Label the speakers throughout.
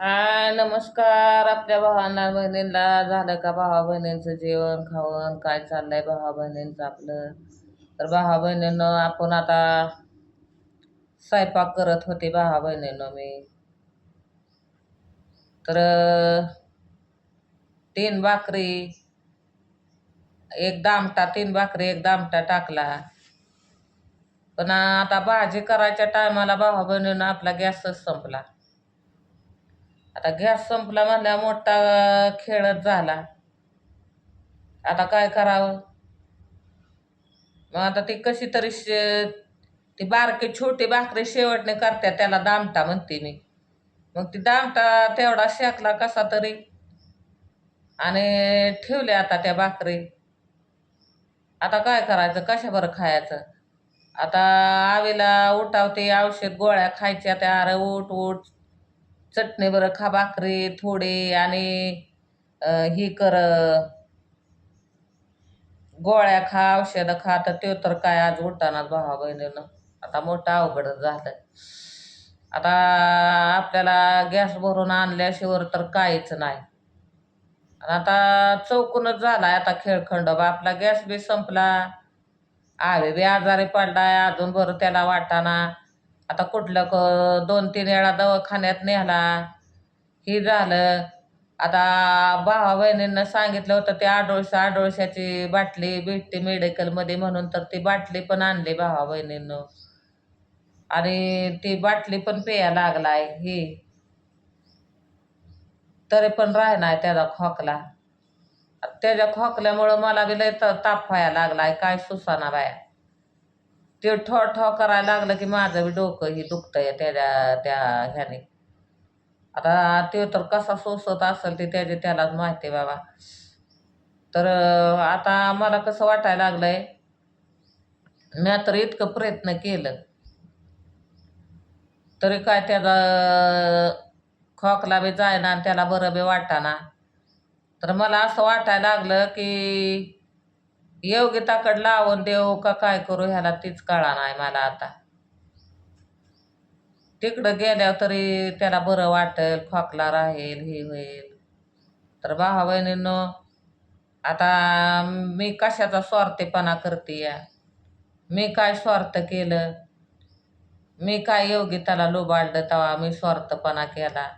Speaker 1: हा नमस्कार आपल्या भावांना बहिणींना. झालं का भावा बहिणींचं जेवण खावण? काय चाललंय भावा बहिणींचं आपलं? तर भावा बहिणीनं आपण आता स्वयंपाक करत होते भावा बहिणीनं मी. तर तीन भाकरी एक दामटा तीन भाकरी एक दामटा टाकला. पण आता भाजी करायच्या टायमाला भावा बहिणीनं आपला गॅसच संपला. आता गॅस संपला म्हणल्या मोठा खेळच झाला. आता काय करावं? मग आता ती कशी तरी शे ती बारकी छोटी भाकरी शेवटने करते त्याला दामटा म्हणते मी. मग ती दामटा तेवढा शेकला कसा तरी. आणि ठेवले आता त्या भाकरी. आता काय करायचं? कशा बरं खायचं? आता आवेला उठावते औषध गोळ्या खायच्या त्या अरे उठ उठ. चटणी बरं खा भाकरी थोडी आणि ही कर गोळ्या खा औषधं खा. तर ते तर काय आज उठाणार भावा बहिणीनं. आता मोठं अवघडच झालं आता आपल्याला गॅस भरून आणल्याशिवाय तर काहीच नाही. आता चौकूनच झालाय आता खेळखंडोबा आपला गॅस बी संपला. आवे बी आजारी पडलाय. अजून बरं त्याला वाटाना आता कुठलं क दोन तीन वेळा दवाखान्यात नेला. हे झालं. आता भावा बहिणींना सांगितलं होतं ते आडोळशा आडोळशाची बाटली भेटते मेडिकलमध्ये म्हणून तर ती बाटली पण आणली भावा बहिणींनं आणि ती बाटली पण प्यायला लागलाय ही. तरी पण राहणार त्याचा खोकला. त्याच्या खोकल्यामुळं मला बी लय ताप व्हायला लागलाय काय सुसाना बाया. ते ठो ठॉ करायला लागलं की माझं बी डोकं ही दुखतंय त्याच्या त्या ह्याने. आता ते तर कसा सोसत असेल ते त्याचे त्यालाच माहिती आहे बाबा. तर आता मला कसं वाटायला लागलंय मी तर इतकं प्रयत्न केलं. तरी काय त्याचा खोकला बी जायना आणि त्याला बरं बी वाटाना. तर मला असं वाटायला लागलं की योगिताकडं लावून देऊ का काय करू ह्याला तीच कळा नाही मला आता. तिकडं गेल्यावर तरी त्याला बरं वाटेल खोकला राहील हे होईल. तर भावा बहिणीनं आता मी कशाचा स्वार्थीपणा करते या मी काय स्वार्थ केलं? मी काय योगिताला लुबाडलं तेव्हा मी स्वार्थपणा केला?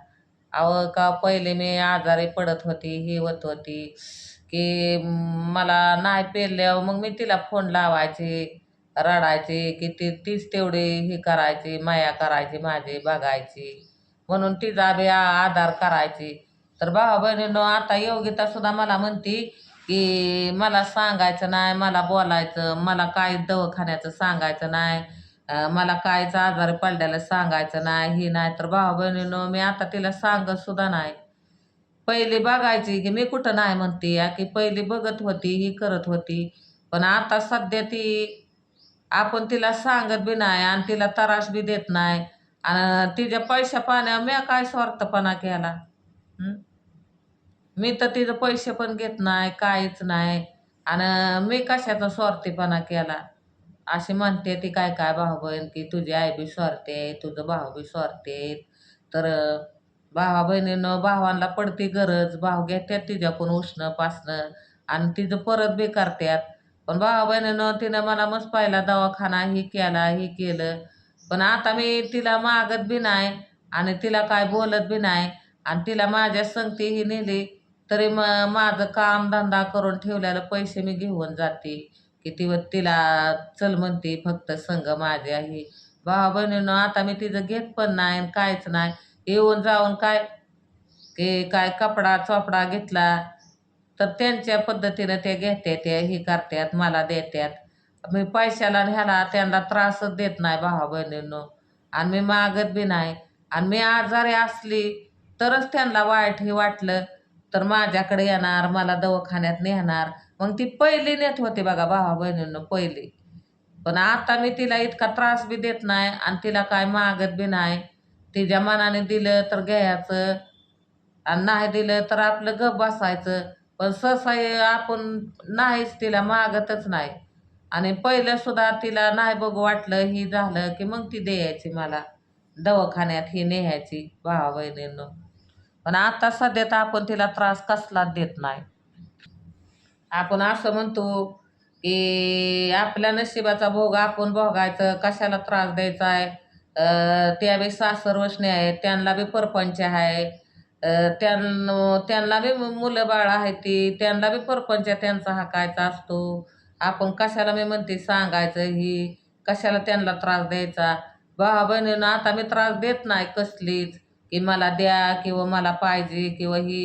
Speaker 1: अहो का पहिले मी आजारी पडत होती ही होत होती. की मला नाही पेरल्यावर मग मी तिला फोन लावायचे रडायचे की ती तीच तेवढी हे करायची माया करायची माझी बघायची. म्हणून तिचा बी आ- आधार करायची. तर भावा बहिणीनं आता योगिता सुद्धा मला म्हणती की मला सांगायचं नाही मला बोलायचं मला काय दवाखान्याचं सांगायचं नाही मला कायच आजारी पडल्याला सांगायचं नाही हे नाही. तर भावा बहिणीनं मी आता तिला सांगत सुद्धा नाही. पहिली बघायची की मी कुठं नाही म्हणते या की पहिली बघत होती ही करत होती. पण आता सध्या ती आपण तिला सांगत बी नाही आणि तिला त्रास बी देत नाही. आणि तिच्या पैशा पाण्या मी काय स्वार्थपणा केला? मी तर तिचं पैसे पण घेत नाही काहीच नाही. आणि मी कशाचा स्वार्थीपणा केला? अशी म्हणते ती काय काय भाऊ बहीण की तुझी आई बी स्वार्थी आहे तुझं भाऊ बी स्वार्थी तर भावा बहिणीनं भावांना पडते गरज. भाव घेतात तिच्याकडून उष्ण पासणं आणि तिचं परत बी करतात पण भावा बहिणीनं तिनं मला मस्त पाहिला दवाखाना ही केला ही केलं. पण आता मी तिला मागत बी नाही आणि तिला काय बोलत बी नाही. आणि तिला माझ्या संगती ही नेली तरी म माझं काम धंदा करून ठेवलेलं पैसे मी घेऊन जाते. की ती तिला चल म्हणते फक्त संग माझ्या ही भावा बहिणीनं आता मी तिचं घेत पण नाही आणि काहीच नाही. येऊन जाऊन काय की काय कपडा चोपडा घेतला तर त्यांच्या पद्धतीनं ते घेतात हे करतात मला देतात. मी पैशाला ह्याला त्यांना त्रासच देत नाही भावा बहिणींनो. आणि मी मागत बी नाही. आणि मी आजारी असली तरच त्यांना वाईट हे वाटलं तर माझ्याकडे येणार मला दवाखान्यात नेणार. मग ती पहिली नेत होती बघा भावा बहिणींनो पहिली. पण आता मी तिला इतका त्रास बी देत नाही आणि तिला काय मागत बी नाही. तिच्या मनाने दिलं तर घ्यायचं. आणि नाही दिलं तर आपलं गप बसायचं. पण सहसा आपण नाहीच तिला मागतच नाही. आणि पहिलं सुद्धा तिला नाही बघू वाटलं ही झालं की मग ती द्यायची मला. दवाखान्यात ही न्यायची भावा बहिणींनो पण आता सध्या तर आपण तिला त्रास कसलाच देत नाही. आपण असं म्हणतो की आपल्या नशिबाचा भोग आपण भोगायचं कशाला त्रास द्यायचा आहे? त्या बी सासर वसणे आहेत त्यांना बी परपंच आहे. त्यां त्यांना बी मुलं बाळ आहेत ती त्यांना बी परपंच त्यांचा हाकायचा असतो. आपण कशाला मी म्हणते सांगायचं ही कशाला त्यांना त्रास द्यायचा? भावा बहिणीनं आता मी त्रास देत नाही कसलीच की मला द्या किंवा मला पाहिजे किंवा ही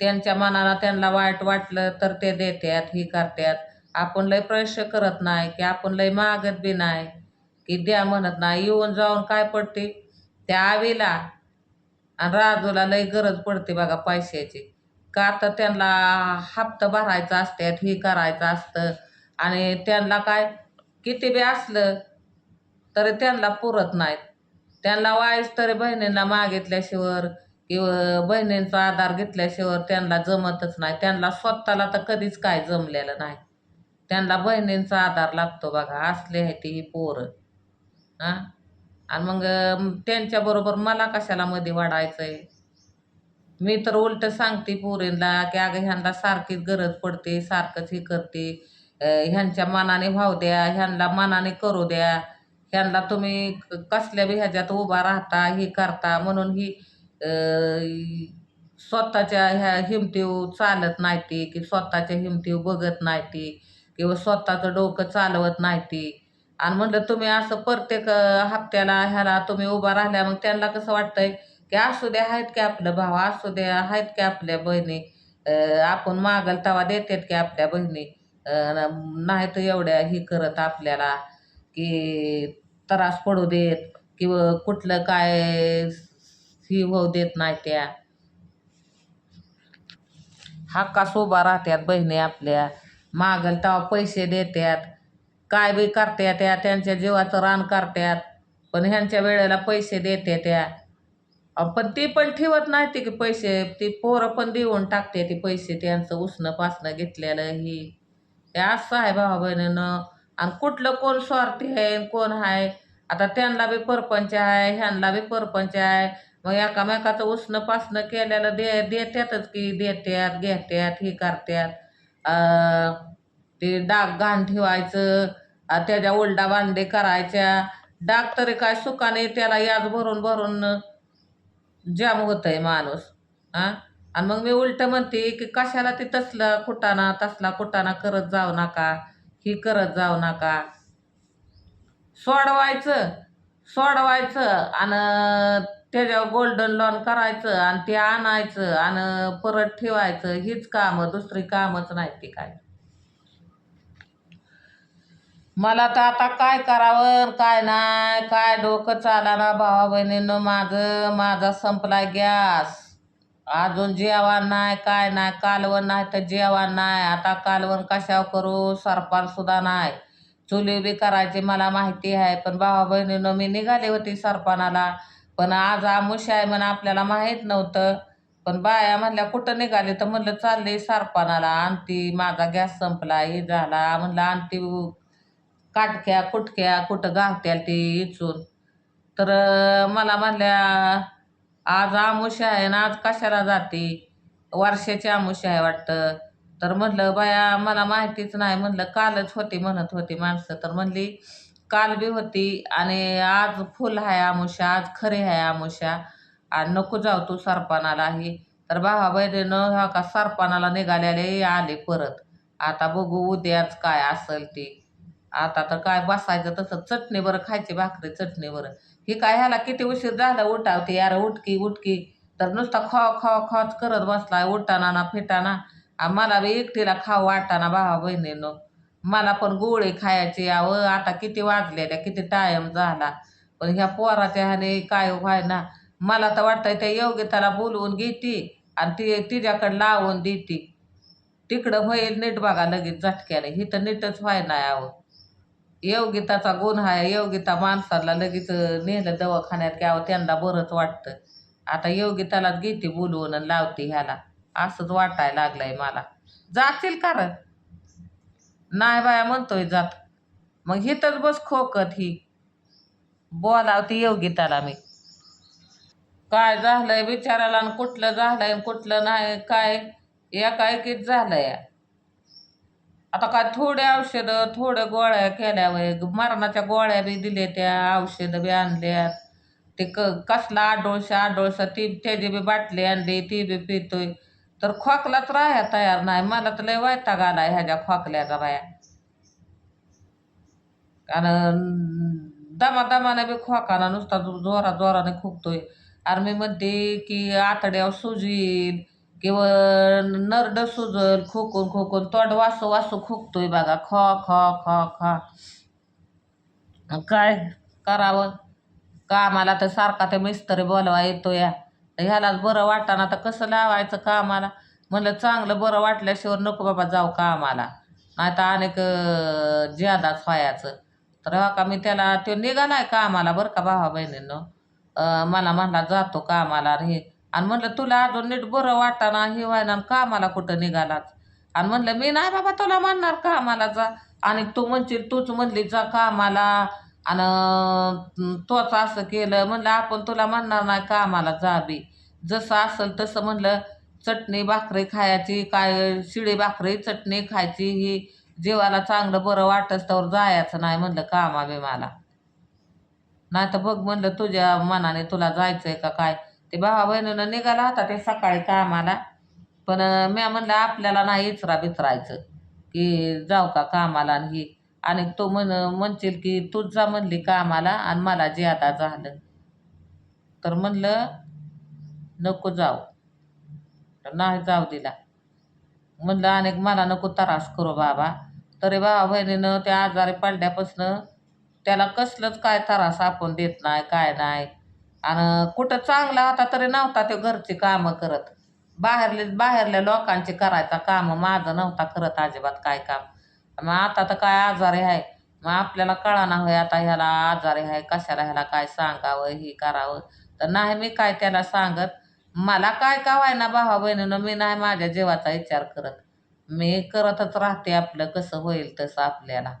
Speaker 1: त्यांच्या मनाला त्यांना वाईट वाटलं तर ते देतात ही करतात आपण लय प्रयत्न करत नाही की आपण लय मागत बी नाही. की द्या म्हणत नाही. येऊन जाऊन काय पडते? त्या आवीला आणि राजूला लई गरज पडते बघा पैशाची. का तर त्यांना हप्ता भरायचा असत्यात ही करायचं असतं. आणि त्यांना काय? किती बी असलं तरी त्यांना पुरत नाहीत. त्यांना वाईस तरी बहिणींना मागितल्याशिवाय किंवा बहिणींचा आधार घेतल्याशिवाय त्यांना जमतच नाही. त्यांना स्वतःला तर कधीच काय जमलेलं नाही. त्यांना बहिणींचा आधार लागतो बघा. असले आहे ती पोरं. हां? आणि मग त्यांच्याबरोबर मला कशाला मध्ये वाढायचं आहे मी तर उलट सांगते पोरींना की अगं ह्यांना सारखीच गरज पडते सारखंच हे करते. ह्यांच्या मनाने व्हाव द्या ह्यांना मनाने करू द्या. ह्यांना तुम्ही क- कसल्या बी ह्याच्यात उभा राहता हे करता म्हणून ही स्वतःच्या ह्या हिमतीव चालत नाही ती की स्वतःच्या हिमतीव बघत नाही ती किंवा स्वतःचं डोकं चालवत नाही ती. आणि म्हणलं तुम्ही असं प्रत्येक हप्त्याला ह्याला तुम्ही उभा राहिल्या मग त्यांना कसं वाटतंय की असू द्या आहेत की आपलं भाव असू द्या आहेत की आपल्या बहिणी आपण मागल तवा देतात की आपल्या बहिणी नाही तर एवढ्या ही करत आपल्याला की त्रास पडू देत किंवा कुठलं काय ही होऊ देत नाही त्या. हक्कास उभा राहत्यात बहिणी आपल्या. मागल तेव्हा पैसे देतात. काय बी करत्या त्या त्यांच्या जीवाचं रान करत्यात पण ह्यांच्या वेळेला पैसे देते त्या. पण ती पण ठेवत नाही ती की पैसे. ती पोरं पण देऊन टाकते ती पैसे त्यांचं उसणं पासणं घेतलेलं ही. हे असं आहे भावा बहिणीनं. आणि कुठलं कोण स्वार्थी आहे कोण आहे आता त्यांना बी परपंच आहे ह्यांना बी परपंच आहे. मग एकामेकाचं उसणं पासणं केलेलं दे देत्यातच की देत्यात घेत्यात हे करत्यात. ते डाग घाण ठेवायचं त्याच्या उलडा बांधे करायच्या. डाग तरी काय सुखाने त्याला याज भरून भरून जाम होत आहे माणूस हां आणि मग मी उलट म्हणते की कशाला ते तसला कुटाणा तसला कुटाणा करत जाऊ नका ही करत जाऊ नका. सोडवायचं सोडवायचं आणि त्याच्यावर गोल्डन लॉन करायचं आणि ते आणायचं आणि परत ठेवायचं. हीच कामं दुसरी कामच नाही ती काय मला तर आता काय करावं काय नाही काय डोकं चालाना भावा बहिणीनं माझं माझा संपला गॅस. अजून जेवण नाही काय नाही कालवण नाही तर जेवण नाही. आता कालवण कशावर करू सरपाल सुद्धा नाही. चुली बी करायची मला माहिती आहे पण भावा बहिणीनं मी निघाले होते सरपणाला पण आज आमुष आहे म्हणून आपल्याला माहीत नव्हतं. पण बाया म्हणल्या कुठं निघाले? तर म्हणलं चालली सरपणाला आणती माझा गॅस संपला हे झाला. म्हणलं आणती काटक्या कुटक्या कुठं गावत्याल ती इचून? तर मला म्हणल्या आज आमुष्य आहे ना आज कशाला जाते? वर्षाची आमुष्य आहे वाटतं. तर म्हणलं बाया मला माहितीच नाही. म्हणलं कालच होती म्हणत होती माणसं. तर म्हणली काल बी होती आणि आज फुल आहे आमुष्या आज खरी आहे आमुष्या आणि नको जाऊ तू सरपणालाही तर भावा बहिणीनं हा का सरपणाला निघाल्याला आले परत. आता बघू उद्याच काय असेल ती. आता तर काय बसायचं तसं चटणी बरं खायची भाकरी चटणी बरं ही काय ह्याला किती उशीर झाला उठावते? यार उठकी उठकी. तर नुसता खो खो खोच करत बसलाय उठाना ना फिटाना. आ मला बी एकटीला खाऊ वाटाना भावा बहिणीनं. मला पण गोळे खायचे आव आता किती वाजलेल्या किती टायम झाला. पण ह्या पोराच्या ह्याने काय व्हाय ना मला तर वाटतंय त्या योगिताला बोलवून घेते आणि ती तिच्याकडे लावून देते. तिकडं होईल नीट बघा लगेच झटक्याने. ही तर नीटच व्हाय नाही यावं योगिताचा गुण आहे योगिता माणसाला लगेच नेलं दवाखान्यात घ्यावं त्यांना बरंच वाटतं. आता योगितालाच घेते बोलवून आणि लावते ह्याला. असंच वाटायला लागलंय मला. जातील कारण नाही बाया म्हणतोय जात. मग हिथंच बस खोकत ही. बोलावती योगिताला मी. काय झालंय बिचाराला आणि कुठलं झालंय आणि कुठलं नाही काय? एका एकीच झालंय. आता काय थोडे औषधं थोड्या गोळ्या केल्यावर मरणाच्या गोळ्या बी दिल्या त्या औषधं बी आणल्या ते क कसला आडोळशा आडोळसा ती त्याची बी बाटली आणली ती बी पितोय. तर खोकलाच राहाय तयार नाही. मला तर लय वैताग आला ह्याच्या खोकल्याचा राया कारण दमा दमाने बी खोकाना नुसता जोरा जोराने खोकतोय. अरे मी म्हणते की आतड्यावर सुजील किंवा नरड सुजल खोकून खोकून तोंड वासू वासू खोकतोय बघा. खो खो खो खो. काय करावं? कामाला तर सारखा ते मिस्त्री बोलवा येतो या तर ह्यालाच बरं वाटताना तर कसं लावायचं कामाला? म्हणलं चांगलं बरं वाटल्याशिवाय नको बाबा जाऊ कामाला. नाही तर अनेक ज्यादाच व्हायचं. तर हो का मी त्याला तो निघालाय कामाला बरं का भावा बहिणींनो मला म्हणला जातो कामाला रे. आणि म्हणलं तुला अजून नीट बरं वाटताना हे व्हायना आणि कामाला कुठं निघालाच आणि म्हणलं मी नाही बाबा तुला म्हणणार कामाला जा. आणि तू म्हणशील तूच म्हणली जा कामाला. आणि तोच असं केलं. म्हणलं आपण तुला म्हणणार नाही कामाला जा बी. जसं असेल तसं म्हणलं चटणी भाकरी खायची काय शिळी भाकरी चटणी खायची ही जीवाला चांगलं बरं वाटस तर जायचं नाही म्हणलं कामा बिमाला नाही तर बघ म्हणलं तुझ्या मनाने तुला जायचंय का काय? ते भावा बहिणीनं निघाला होता ते सकाळी कामाला. पण म्या म्हणलं आपल्याला नाही इचरा बिचरायचं की जाऊ का कामाला आणि ही. आणि तो म्हण म्हणशील की तूच जा म्हणली कामाला आणि मला जे आता झालं. तर म्हणलं नको जाऊ. तर नाही जाऊ दिला. म्हणलं आणि मला नको त्रास करू बाबा. तरी बाबा बहिणीनं त्या आजारी पडल्यापासनं त्याला कसलंच काय त्रास आपण देत नाही काय नाही. आणि कुठं चांगला होता तरी नव्हता ते घरची कामं करत. बाहेरले बाहेरल्या लोकांची करायचा कामं माझं नव्हता करत अजिबात काय काम. मग आता तर काय आजारी आहे. मग आपल्याला कळाना होय आता ह्याला आजारी आहे कशाला ह्याला काय सांगावं हे करावं. तर नाही मी काय त्याला सांगत. मला काय का व्हायना भावा बहिणीनं मी नाही माझ्या जीवाचा विचार करत. मी करतच राहते आपलं कसं होईल तसं आपल्याला.